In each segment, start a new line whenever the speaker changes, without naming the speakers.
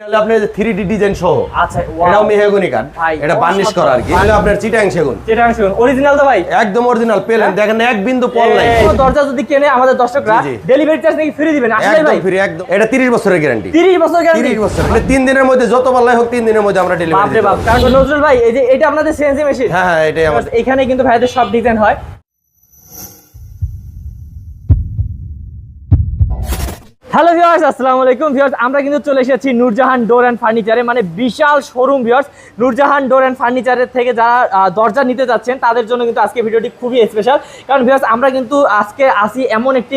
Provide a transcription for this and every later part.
তাহলে আপনার three D design সহ
আচ্ছা,
এটাও মেহগনি কাঠ এটা বার্নিশ করা আর কি। এটা আপনার চিটাং সেগুন।
আমি শুনুন অরিজিনাল তো ভাই।
একদম অরিজিনাল পেলেন। দেখেন এক বিন্দু পল নাই।
দরজা যদি কেনে আমাদের দর্শকরা। ডেলিভারি চার্জ নাকি ফ্রি দিবেন? আসলে ভাই।
ফ্রি একদম। এটা 30 বছরের গ্যারান্টি
30 বছর গ্যারান্টি
30 বছর। মানে তিন দিনের মধ্যে যত পাল্লাই হোক তিন দিনের মধ্যে আমরা ডেলিভারি
বাপরে
দিতে
বাপ। কারণ নজরুল ভাই এই যে এটা আপনাদের সিএনসি মেশিন
হ্যাঁ হ্যাঁ এটাই আমাদের।
এখানে কিন্তু ভাইদের সব ডিজাইন হয়। হ্যালো ভিওয়ার্স আসসালামু আলাইকুম। ভিওয়ার্স আমরা কিন্তু চলে এসেছি নূরজাহান ডোর অ্যান্ড ফার্নিচারে মানে বিশাল showroom viewers Noorjahan door and ফার্নিচারের থেকে যারা দরজা নিতে যাচ্ছেন, তাদের জন্য কিন্তু আজকে ভিডিওটি খুবই স্পেশাল কারণ ভিওয়ার্স আমরা কিন্তু আজকে আসি এমন একটি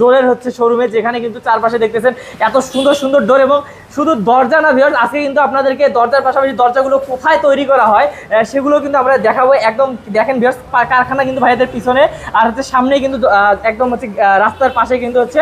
ডোরের হচ্ছে শোরুমে যেখানে কিন্তু চারপাশে দেখতেছেন এত সুন্দর সুন্দর ডোর এবং শুধু দরজা না ভিউয়ার্স আজকে কিন্তু আপনাদেরকে দরজার পাশাপাশি দরজাগুলো কোথায় তৈরি করা হয় সেগুলো কিন্তু আমরা দেখাবো। একদম দেখেন ভিউয়ার্স কারখানা কিন্তু ভাইয়াদের পিছনে আর হচ্ছে সামনে কিন্তু একদম হচ্ছে রাস্তার পাশে কিন্তু হচ্ছে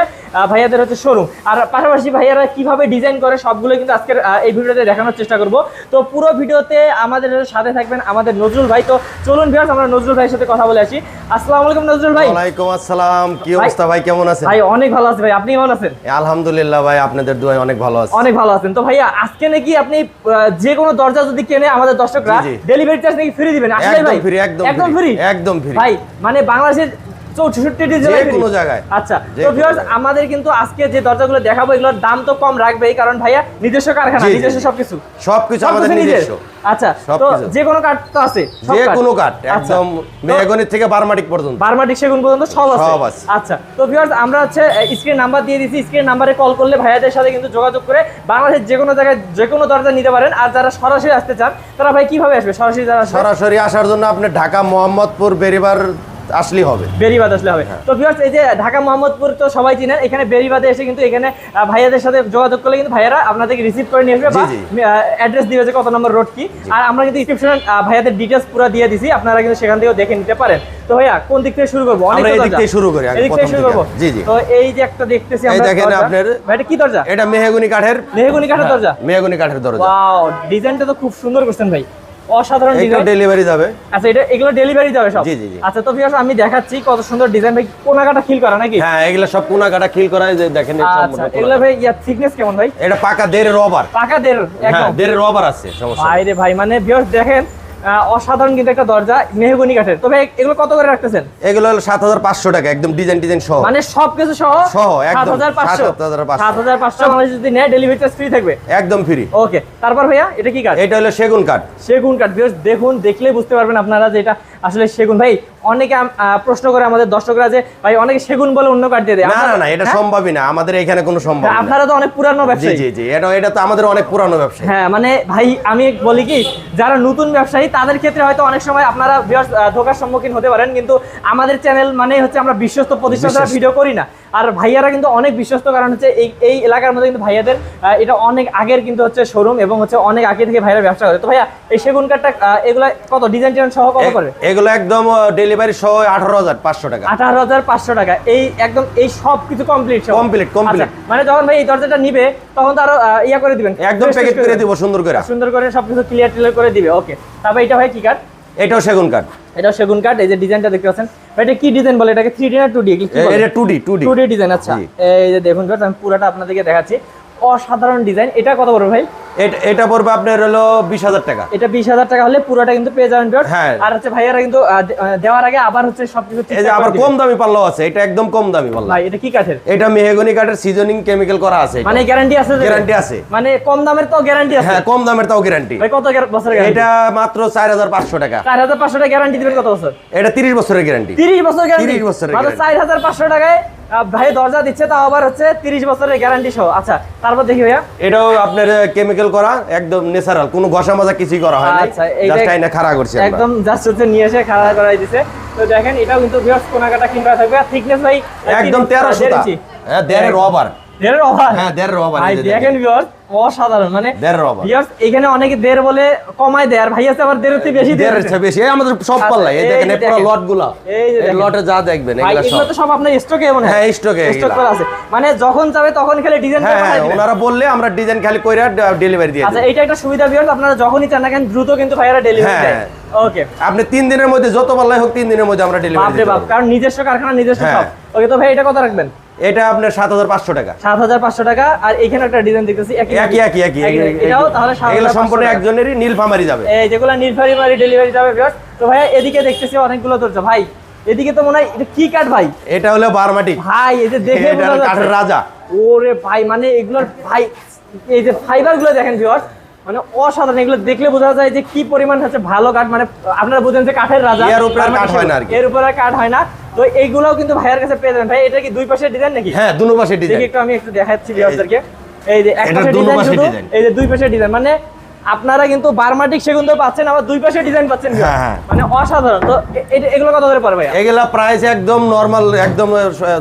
ভাইয়াদের হচ্ছে শোরুম আর পাশাপাশি ভাইয়ারা কীভাবে ডিজাইন করে সবগুলো কিন্তু আজকের এই ভিডিওতে দেখানোর চেষ্টা করব। তো পুরো ভিডিওতে আমাদের সাথে থাকবেন আমাদের নজরুল ভাই। তো চলুন ভিউয়ার্স আমরা নজরুল ভাইয়ের সাথে কথা বলে আসি। আসসালামু আলাইকুম নজরুল ভাই।
ওয়ালাইকুম আসসালাম। কি অবস্থা ভাই কেমন আছেন?
ভাই অনেক ভালো আছে ভাই। আপনি কেমন আছেন?
আলহামদুলিল্লাহ ভাই আপনাদের দোয়ায় অনেক ভালো আছে।
অনেক ভালো আছেন। তো ভাইয়া আজকে নাকি আপনি যে কোনো দরজা যদি কেনে আমাদের দর্শকরা। ডেলিভারি চার্জ নাকি ফ্রি দিবেন? আসলে ভাই
একদম
ফ্রি
একদম ফ্রি
ভাই মানে বাংলাদেশের চৌষট্টি
কোনো জায়গায়।
আচ্ছা তো ভিউয়ার্স আমাদের কিন্তু আজকে যে দরজাগুলো দেখাবো এগুলোর দাম তো কম রাখবেই কারণ ভাইয়া নিজস্ব কারখানা নিজস্ব সবকিছু।
সবকিছু আমাদের নিজস্ব।
আচ্ছা তো যে কোনো কাঠ তো আছে
যে কোনো কাঠ
আচ্ছা।
একদম মেহগনির থেকে বারমাটিক পর্যন্ত।
বারমাটিক সেগুন পর্যন্ত সব আছে। আচ্ছা তো ভিউয়ার্স আমরা হচ্ছে স্ক্রিন নাম্বার দিয়ে স্ক্রিন নাম্বারে কল করলে ভাইয়াদের সাথে কিন্তু যোগাযোগ করে বাংলাদেশের যে কোনো জায়গায় যে কোনো দরজা নিতে পারেন। আর যারা সরাসরি আসতে চান তারা ভাই কীভাবে আসবে? সরাসরি যারা
সরাসরি আসার জন্য আপনি ঢাকা মোহাম্মদপুর বেরিবার আসলেই হবে।
বেরিবাদ আসলে হবে।
হ্যাঁ।
তো ভিউয়ার্স এই যে ঢাকা মোহাম্মদপুর তো সবাই চিনেন এখানে বেরিবাদে এসে কিন্তু এখানে ভাইয়াদের সাথে যোগাযোগ করলে কিন্তু ভাইয়ারা আপনাদেরকে রিসিভ করে নিয়ে আসবে বা অ্যাড্রেস দিবে যে কত নম্বর রোড কি। আর আমরা কিন্তু ডিসক্রিপশনে ভাইয়াদের ডিটেলস পুরো দিয়ে দিছি আপনারা কিন্তু সেখান থেকেও দেখে নিতে পারেন। তো ভাইয়া কোন দিক থেকে শুরু করব? অনেক
এই দিক থেকে শুরু করি, আগে
এই দিক থেকে শুরু। করব।
জি, জি।
তো এই যে একটা দেখতেছি
এই
আমরা
দেখেন
দরজা।
আপনার-
ভাই, এটা কি দরজা?
এটা মেহগনি কাঠের
মেহগুনি কাঠের দরজা।
মেহগনি কাঠের দরজা।
ওয়াও ডিজাইনটা তো খুব সুন্দর করছেন ভাই। অসাধারণ ডিজাইন
ডেলিভারি যাবে।
আচ্ছা এটা এগুলো ডেলিভারি যাবে সব?
জি, জি।
আচ্ছা তো ভিউয়ার্স আমি দেখাচ্ছি কত সুন্দর ডিজাইন ভাই কোনাকাটা খিল করা নাকি?
হ্যাঁ এগুলো সব কোনা কাটা খিল করা যে দেখেন
আচ্ছা এগুলো ভাই ইয়া থিকনেস কেমন ভাই?
এটা পাকা দের রবার
পাকা দের
হ্যাঁ
একদম।
দের রবার আছে সমস্যা
ভাই রে ভাই মানে ভিউয়ার্স দেখেন অসাধারণ কিন্তু একটা দরজা মেহগনি কাঠের। তবে এগুলো কত করে রাখতেছেন?
এগুলো হলো সাত হাজার পাঁচশো টাকা একদম ডিজাইন ডিজাইন সহ।
মানে সবকিছু সহ
সহ, পাঁচশো।
7500
7,500
7500 বাংলাদেশ যদি নেয় ডেলিভারি চার্জ ফ্রি থাকবে?
একদম ফ্রি
ওকে তারপর ভাইয়া এটা কি কাঠ?
এটা হলো সেগুন কাঠ।
সেগুন কাঠ দেখুন দেখলে বুঝতে পারবেন আপনারা যে এটা আসলে সেগুন ভাই অনেকে প্রশ্ন করে আমাদের দর্শকরা যে ভাই অনেকে সেগুন বলে অন্য কাঠ দিয়ে দেয়।
না না না এটা
হ্যাঁ?
সম্ভবই না। আমাদের এখানে কোনো সম্ভব না।
আপনারা তো অনেক পুরানো
ব্যবসা
ব্যবসায়ী।
জি জি এটা এটা তো আমাদের অনেক পুরানো ব্যবসা
হ্যাঁ মানে ভাই আমি বলি কি যারা নতুন ব্যবসায়ী তাদের ক্ষেত্রে হয়তো অনেক সময় আপনারা ধোকার সম্মুখীন হতে পারেন কিন্তু আমাদের চ্যানেল মানে হচ্ছে আমরা বিশ্বস্ত প্রতিষ্ঠান ভিডিও করি না। আর ভাইয়ারা কিন্তু অনেক বিশ্বস্ত কারণ হচ্ছে এই এই এলাকার মধ্যে কিন্তু ভাইয়াদের এটা অনেক আগের কিন্তু হচ্ছে শোরুম এবং হচ্ছে অনেক আগে থেকে ভাইয়ারা ব্যবসা করে। তো ভাইয়া এই সেগুন কাঠটা এগুলা কত? ডিজাইন টিজাইন সহ কত করে
এগুলো একদম ডেলিভারি সহ আঠারো হাজার পাঁচশো টাকা।
আঠারো হাজার পাঁচশো টাকা। এই একদম এই সব কিছু কমপ্লিট
Complete, complete।
মানে যখন ভাই এই দরজাটা নিবে তখন তো আরও ইয়া করে দিবেন।
একদম প্যাকেট করে দিব সুন্দর করে।
সুন্দর করে সবকিছু ক্লিয়ার টিলিয়ার করে দিবে। ওকে তারপর এটা ভাই কি কাঠ?
এটাও সেগুন কাঠ।
এটাও সেগুন কাঠ এই যে ডিজাইনটা দেখতে পাচ্ছেন। ভাই, এটা কি ডিজাইন বলে? এটাকে থ্রি ডি না টু ডি
এ- এটা two D two D
two D design আচ্ছা। এই যে দেখুন কাঠ আমি পুরোটা আপনাদেরকে দেখাচ্ছি। অসাধারণ ডিজাইন। এটা কত বড় ভাই?
এটা পড়বে আপনার হলো বিশ হাজার টাকা।
এটা বিশ হাজার টাকা হলে পুরোটা কিন্তু পেয়ে যাবেন
হ্যাঁ।
আর হচ্ছে ভাইয়ারা কিন্তু দেওয়ার আগে আবার হচ্ছে সবকিছু
এই যে আবার কম দামি পাল্লাও আছে এটা একদম কম দামি পাল্লা।
ভাই এটা কি কাঠের?
এটা মেহগনি কাঠের সিজনিং কেমিক্যাল করা আছে
মানে গ্যারান্টি আছে
Guarantee আছে।
মানে কম দামের তো গ্যারান্টি আছে?
হ্যাঁ কম দামের তাও গ্যারান্টি
ভাই কত বছরের গ্যারান্টি
এটা মাত্র চার হাজার পাঁচশো টাকা।
চার হাজার পাঁচশো টাকা গ্যারান্টি দিবেন কত বছর?
এটা তিরিশ বছরের গ্যারান্টি
তিরিশ বছর গ্যারান্টি
30 বছরের
মাত্র হাজার পাঁচশো টাকায় ভাই দরজা দিচ্ছে তাও আবার হচ্ছে তিরিশ বছরের গ্যারান্টি সহ। আচ্ছা তারপর দেখি ভাইয়া।
এটাও আপনার কেমিক্যাল করা একদম ন্যাচারাল কোনো ঘষা মাজা কিছুই করা হয় না।
আচ্ছা,
জাস্ট আইনা খাড়া করছে
একদম জাস্ট হচ্ছে নিয়ে এসে খাড়া করাই দিছে। তো দেখেন এটাও কিন্তু বিয়ার্স কোনাকাটা কিনবা থাকবে। আর থিকনেস ভাই
একদম
তিন-
তেরো
দেড়
সুতা
ইঞ্চি।
হ্যাঁ দেড় রবার
দেড়ের
হ্যাঁ
ভাই দেখেন অসাধারণ মানে
দেড় রবার
বিয়ার্স এখানে অনেকে দেড় বলে কমায় দেয় আর ভাই আছে আবার দেড়ের থেকে বেশি
দেড়ের চেয়ে বেশি এই আমাদের সব
আচ্ছা,
এই
এই
দেখেন এই পুরো
দেখেন। এই যে
এই
দেখেন।
লটে যা দেখবেন
ভাই
এগুলা
এগুলো তো সব আপনার স্টকে মনে
হ্যাঁ, stock
স্টক করা আছে। মানে যখন যাবে তখন খালি ডিজাইন
হ্যাঁ হ্যাঁ ওনারা বললে আমরা ডিজাইন খালি কইরা ডেলিভারি দিয়ে
আচ্ছা এটা একটা সুবিধা বিয়ার্স আপনারা যখনই চান না কেন দ্রুত কিন্তু ডেলিভারি
হ্যাঁ।
দেয়। ওকে
আপনি তিন দিনের মধ্যে যত পাল্লাই হোক তিন দিনের মধ্যে আমরা ডেলিভারি
বাপ কারণ নিজস্ব কারখানা নিজস্ব
হ্যাঁ।
সব। ওকে তো ভাই এটা কত রাখবেন?
এটা আপনার সাত হাজার পাঁচশো টাকা।
সাত হাজার পাঁচশো টাকা আর এখানে একটা ডিজাইন দেখতেছি একই
একই একই
এটাও তাহলে
এগুলো সম্পূর্ণ। একজনেরই নীলফামারি যাবে।
এই যেগুলো নির্ভারি মারি ডেলিভারি যাবে তো ভাইয়া এদিকে দেখতেছি অনেকগুলো ধরছে ভাই এদিকে তো মনে হয় এটা কি কাঠ ভাই?
এটা হলো বারমাটিক
ভাই এই যে দেখে
কাঠের রাজা।
ওরে ভাই মানে এগুলোর ভাই এই যে ফাইবারগুলো দেখেন ভিউয়ার্স মানে অসাধারণ এগুলো দেখলে বোঝা যায় যে কি পরিমাণ হচ্ছে ভালো কাঠ। মানে আপনারা বুঝেন যে কাঠের রাজা।
এর উপরে কাঠ হয় না।
এর উপরে কাঠ হয় না। তো এইগুলোও কিন্তু ভাইয়ের কাছে পেয়ে যাবেন। ভাই এটা কি দুই পাশের ডিজাইন নাকি?
হ্যাঁ দুনো পাশে
দেখি
ডিজাইন
একটু আমি একটু দেখাচ্ছি ভিউয়ার্সদেরকে। এই যে এক
এটার
পাশে ডিজাইন শুধু এই যে দুই পাশে ডিজাইন মানে আপনারা কিন্তু বারমাটিক সেগুন তো পাচ্ছেন আবার দুই পাশে ডিজাইন পাচ্ছেন।
হ্যাঁ, হ্যাঁ।
মানে অসাধারণ। তো এগুলো কত করে ভাইয়া?
এগুলা প্রাইস একদম নরমাল একদম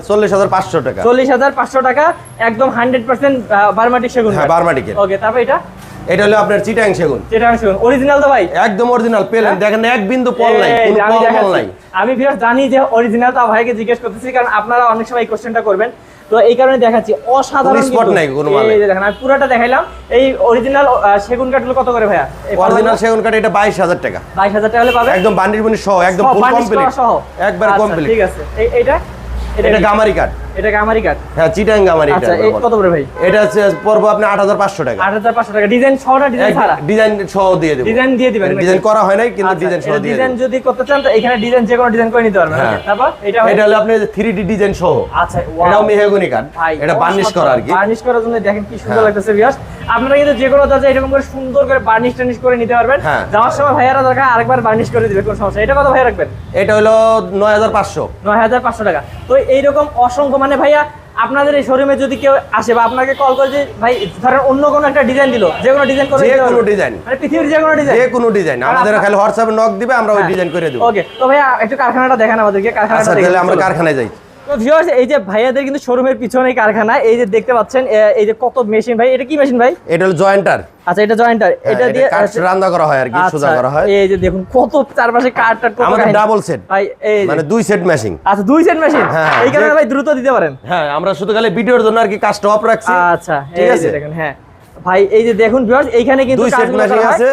চল্লিশ হাজার পাঁচশো টাকা।
চল্লিশ হাজার পাঁচশো টাকা একদম হান্ড্রেড পার্সেন্ট বারমাটিক সেগুন
হ্যাঁ বারমাটিকের।
ওকে তারপর এটা?
এটা হলো আপনার চিটাং সেগুন।
চিটাং সেগুন। অরিজিনাল তো ভাই?
একদম অরিজিনাল পেলেন। দেখেন এক বিন্দু পল নাই কোনো পল নাই।
আমি ভিউয়ার্স জানি যে অরিজিনাল তা ভাইকে জিজ্ঞেস করতেছি কারণ আপনারা অনেক সময় এই কোশ্চেনটা করবেন। তো এই কারণে দেখাচ্ছি অসাধারণ
spot নাই কোনো মালে।
এই দেখেন আমি পুরোটা দেখাইলাম। এই অরিজিনাল সেগুন কাঠগুলো কত করে ভাইয়া?
অরিজিনাল সেগুন কাঠ এটা বাইশ হাজার টাকা।
বাইশ হাজার টাকা হলে পাবে
একদম বান্ডির বুনি সহ একদম ফুল কমপ্লিট
সহ
একবার
আচ্ছা,
কমপ্লিট
ঠিক আছে। এই- এইটা? এটা?
গামারি কাঠ।
এটা গামারি কাঠ?
হ্যাঁ চিটাং গামারি
আচ্ছা এই কত করে ভাই?
এটা হচ্ছে পড়ব আপনি আট হাজার পাঁচশো টাকা।
আট হাজার পাঁচশো টাকা। ডিজাইন ছটা ডিজাইন ছাড়া?
ডিজাইন সহ দিয়ে দেবো।
ডিজাইন দিয়ে দিবেন।
ডিজাইন করা হয় নাই কিন্তু ডিজাইন সহ দিয়ে
ডিজাইন যদি করতে চান তো এখানে ডিজাইন যে কোনো ডিজাইন করে নিতে পারবেন। তারপর এটা
এটা হলো আপনি থ্রি ডিজাইন সহ।
আচ্ছা
এটাও মেহগনি কাঠ। এটা বার্নিশ করা আর কি।
বার্নিশ করার জন্য দেখেন কি সুন্দর। লাগতেছে ভিউয়ার্স আপনারা কিন্তু যে কোনো দরজা এরকম করে সুন্দর করে বার্নিশ টার্নিশ করে নিতে পারবেন।
হ্যাঁ।
যাওয়ার সময় ভাইয়ারা দরকার আরেকবার বার্নিশ করে দিবে কোনো সমস্যা এটা কত ভাইয়া রাখবেন?
এটা হলো নয় হাজার পাঁচশো।
নয় হাজার পাঁচশো টাকা। তো এইরকম অসংখ্য মানে ভাইয়া আপনাদের এই শোরুমে যদি কেউ আসে বা আপনাকে কল করে যে ভাই ধরেন অন্য কোনো একটা ডিজাইন দিল যে কোনো ডিজাইন করে
যে কোনো ডিজাইন
মানে পৃথিবীর যে কোনো ডিজাইন
যে কোনো ডিজাইন আমাদের খালি হোয়াটসঅ্যাপে নক দিবে আমরা ওই ডিজাইন করে দেব।
ওকে তো ভাইয়া একটু কারখানাটা দেখান আমাদেরকে কারখানাটা
আচ্ছা তাহলে আমরা কারখানায় যাই।
ভিউয়ার্স এই যে ভাইয়াদের কিন্তু শোরুমের পিছনে কারখানা এই যে দেখতে পাচ্ছেন এই যে কত মেশিন ভাই এটা কি মেশিন ভাই?
এটা হলো জয়েন্টার
আচ্ছা এটা জয়েন্টার এটা দিয়ে
রান্না করা হয় আর কি সোজা
আচ্ছা,
করা হয়।
এই যে দেখুন কত চারপাশে কত
আমাদের ডাবল সেট
ভাই এই
মানে দুই সেট ম্যাচিং
আচ্ছা দুই সেট মেশিন
হ্যাঁ,
এই কারণে ভাই দ্রুত দিতে পারেন।
হ্যাঁ আমরা শুধু খালি ভিডিওর জন্য আর কি কাজটা অফ রাখছি।
আচ্ছা
ঠিক আছে?
দেখুন হ্যাঁ। ভাই এই যে দেখুন ভিউয়ার্স এইখানে কিন্তু
দুই সেট ম্যাচিং আছে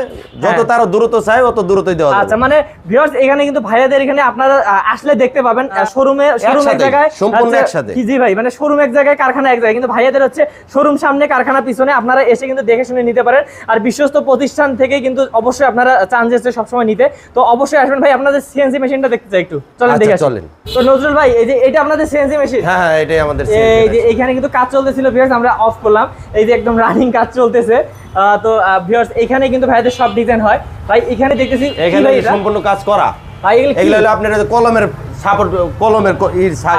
যত
হ্যাঁ।
তার দ্রুত চাই অত দ্রুতই দেওয়া
আচ্ছা মানে ভিউয়ার্স এখানে কিন্তু ভাইয়াদের এখানে আপনারা আসলে দেখতে পাবেন শোরুমে শোরুম এক জায়গায়
সম্পূর্ণ একসাথে।
জি ভাই মানে শোরুম এক জায়গায় কারখানা এক জায়গায়। কিন্তু ভাইয়াদের হচ্ছে শোরুম সামনে কারখানা পিছনে আপনারা এসে কিন্তু দেখে শুনে নিতে পারেন। আর বিশ্বস্ত প্রতিষ্ঠান থেকে কিন্তু অবশ্যই আপনারা চান যে সবসময় নিতে। তো অবশ্যই আসবেন ভাই আপনাদের সিএনসি মেশিনটা দেখতে চাই একটু। চলেন
আচ্ছা,
দেখে
চলেন।
তো নজরুল ভাই এই যে এটা আপনাদের সিএনসি মেশিন
হ্যাঁ হ্যাঁ এটাই আমাদের
এই যে এখানে কিন্তু কাজ চলতেছিল ভিউয়ার্স আমরা অফ করলাম। এই যে একদম রানিং কাজ চলতেছে। আহ, তো ভিউয়ার্স এখানে কিন্তু ভাইদের সব ডিজাইন হয়। ভাই এখানে দেখতেছি
এখানে সম্পূর্ণ কাজ করা।
ভাই এগুলো
আপনার কলমের সাপোর্ট কলমের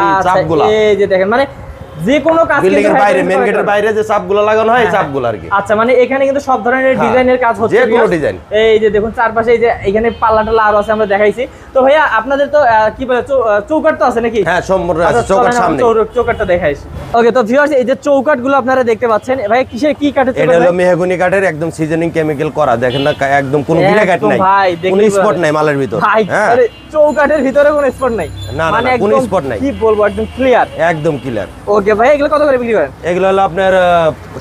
আচ্ছা,
চাপগুলা।
এই যে দেখেন মানে যে কোনো কাজ
বিল্ডিং এর বাইরে
করা
গেটের বাইরে যে চাপগুলো লাগানো হয়
হ্যাঁ,
চাপগুলো আর কি।
আচ্ছা মানে এখানে কিন্তু সব ধরনের
হ্যাঁ,
ডিজাইনের কাজ হচ্ছে
যে কোনো ডিজাইন।
এই যে দেখুন চারপাশে এই যে এখানে পাল্লা টাল্লা আছে আমরা দেখাইছি। তো ভাইয়া আপনাদের তো কি বলে চৌকাট তো আছে নাকি?
হ্যাঁ সম্পূর্ণ
আচ্ছা,
আছে
চলেন আমরা
সামনে
চৌকাটটা দেখাইছি। ওকে তো ভিউয়ার্স এই যে চৌকাটগুলো আপনারা দেখতে পাচ্ছেন ভাই কিসের কি কাঠের
এটা হলো? মেহগনি কাঠের একদম সিজনিং কেমিক্যাল করা। দেখেন না একদম কোনো কাঠ
একদম
নাই। কোনো স্পট নাই মালের ভিতর।
ভাই
হ্যাঁ।
আরে চৌকাঠের ভিতরে কোনো স্পট নাই।
না, না, কোনো
একদম
নাই।
কি বলব একদম ক্লিয়ার
একদম ক্লিয়ার
ওকে ভাই এগুলো কত করে বিক্রি করেন?
এগুলো হলো আপনার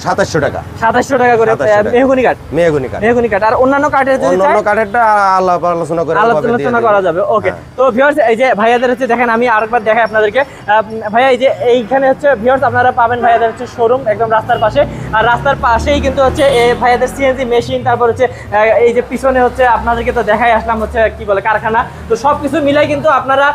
সাতাশশো টাকা।
সাতাশশো টাকা করে
2700
কাঠ?
মেহগনি কাঠ।
মেহগুনি কাঠ। আর অন্যান্য কাঠের যদি
অন্য কাঠেরটা আলাপ আলোচনা করে
আলোচনা করা যাবে। ওকে। তো ভিউয়ার্স এই যে ভাইয়াদের হচ্ছে দেখেন আমি আরেকবার দেখাই আপনাদেরকে। ভাইয়া এই যে এইখানে হচ্ছে ভিউয়ার্স আপনারা পাবেন ভাইয়াদের হচ্ছে শোরুম একদম রাস্তার পাশে। আর রাস্তার পাশেই কিন্তু হচ্ছে ভাইয়াদের সিএনজি মেশিন তারপর হচ্ছে এই যে পিছনে হচ্ছে আপনাদেরকে তো দেখাই আসলাম হচ্ছে কি বলে কারখানা। তো সবকিছু মিলাই কিন্তু আপনারা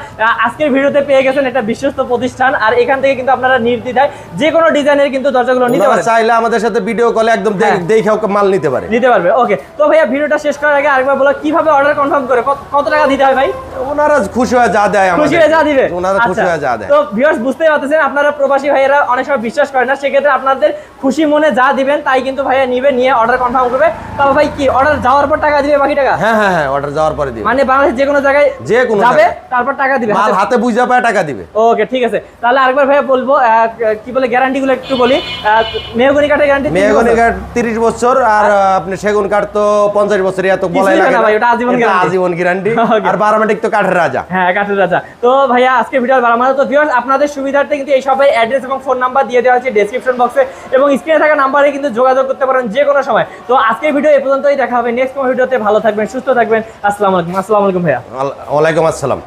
আজকের ভিডিওতে পেয়ে গেছেন একটা বিশ্বস্ত প্রতিষ্ঠান আর এখান থেকে কিন্তু আপনারা নির্দ্বিধায় যে কোনো ডিজাইনের কিন্তু দরজাগুলো নিতে পারেন।
চাইলে আমাদের সাথে ভিডিও কলে একদম দেখ-
হ্যাঁ।
মাল নিতে পারে।
নিতে পারবে ওকে। তো ভাইয়া ভিডিওটা শেষ করার আগে আরেকবার বলো কীভাবে অর্ডার কনফার্ম করে? কত- কত টাকা দিতে হয় ভাই?
ওনারা খুশি হয়ে যা দেয়
খুশি হয়ে যা দিবে?
ওনারা খুশি
আচ্ছা,
হয়ে যা দেয়।
তো ভিউয়ার্স বুঝতেই পারতেছেন আপনারা প্রবাসী ভাইয়েরা অনেক সময় বিশ্বাস করেন না সেক্ষেত্রে আপনাদের খুশি মনে যা দিবেন তাই কিন্তু ভাইয়া নিবে নিয়ে অর্ডার কনফার্ম করবে। তবে ভাই কি অর্ডার যাওয়ার পর টাকা দিবে বাকি টাকা?
হ্যাঁ হ্যাঁ হ্যাঁ অর্ডার যাওয়ার পরে দিবে।
মানে বাংলাদেশ যে কোনো জায়গায়
যে কোনো
যাবে তারপর টাকা দিবে
মাল হাতে বুঝা পায় টাকা দিবে।
ওকে ঠিক আছে। তাহলে আরেকবার ভাইয়া বলব কি বলে গ্যারান্টি গুলো একটু বলি। মেহগনি কাঠের গ্যারান্টি
মেহগনি কাঠ তিরিশ বছর আর আপনি সেগুন কাঠ তো পঞ্চাশ বছর এত বলাই লাগে
না। ভাই, ওটা আজীবন guarantee।
আজীবন গ্যারান্টি আর বারামাটিক তো কাঠের রাজা।
হ্যাঁ কাঠের রাজা। তো ভাইয়া আজকে ভিডিও বাড়ানো তো ভিউয়ার্স আপনাদের সুবিধার্থে কিন্তু এই সবাই অ্যাড্রেস এবং ফোন নাম্বার দিয়ে দেওয়া হচ্ছে ডেসক্রিপশন বক্সে এবং স্ক্রিনে থাকা নাম্বারে কিন্তু যোগাযোগ করতে পারেন যে কোনো সময়। তো আজকের ভিডিও এই পর্যন্তই। দেখা হবে নেক্সট কোনো ভিডিওতে ভালো থাকবেন সুস্থ থাকবেন। আসসালামু আলাইকুম। আসসালামু আলাইকুম ভাইয়া।
ওয়ালাইকুম আসসালাম।